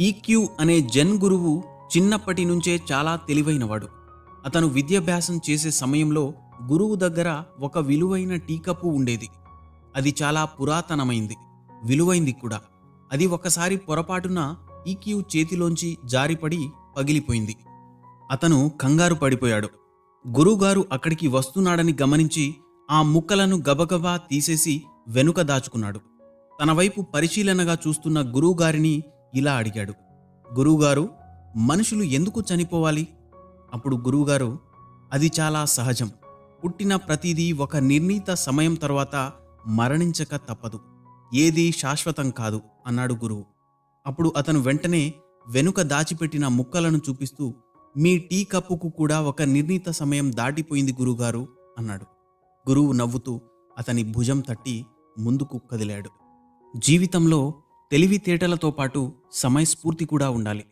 EQ అనే జన్ గురువు చిన్నప్పటి నుంచే చాలా తెలివైనవాడు. అతను విద్యాభ్యాసం చేసే సమయంలో గురువు దగ్గర ఒక విలువైన టీకప్పు ఉండేది. అది చాలా పురాతనమైంది. విలువైంది కూడా. అది ఒకసారి పొరపాటున ఈక్యూ చేతిలోంచి జారిపడి పగిలిపోయింది. అతను కంగారు పడిపోయాడు. గురువుగారు అక్కడికి వస్తున్నాడని గమనించి ఆ ముక్కలను గబగబా తీసేసి వెనుక దాచుకున్నాడు. తన వైపు పరిశీలనగా చూస్తున్న గురువుగారిని ఇలా అడిగాడు గురువుగారు మనుషులు ఎందుకు చనిపోవాలి? అప్పుడు గురువుగారు అది చాలా సహజం. పుట్టిన ప్రతిదీ ఒక నిర్ణీత సమయం తర్వాత మరణించక తప్పదు. ఏదీ శాశ్వతం కాదు అన్నాడు గురువు. అప్పుడు అతను వెంటనే వెనుక దాచిపెట్టిన ముక్కలను చూపిస్తూ మీ టీ కప్పుకు కూడా ఒక నిర్ణీత సమయం దాటిపోయింది గురుగారు అన్నాడు. గురువు నవ్వుతూ అతని భుజం తట్టి ముందుకు కదిలాడు. జీవితంలో తెలివితేటలతో పాటు సమయస్ఫూర్తి కూడా ఉండాలి.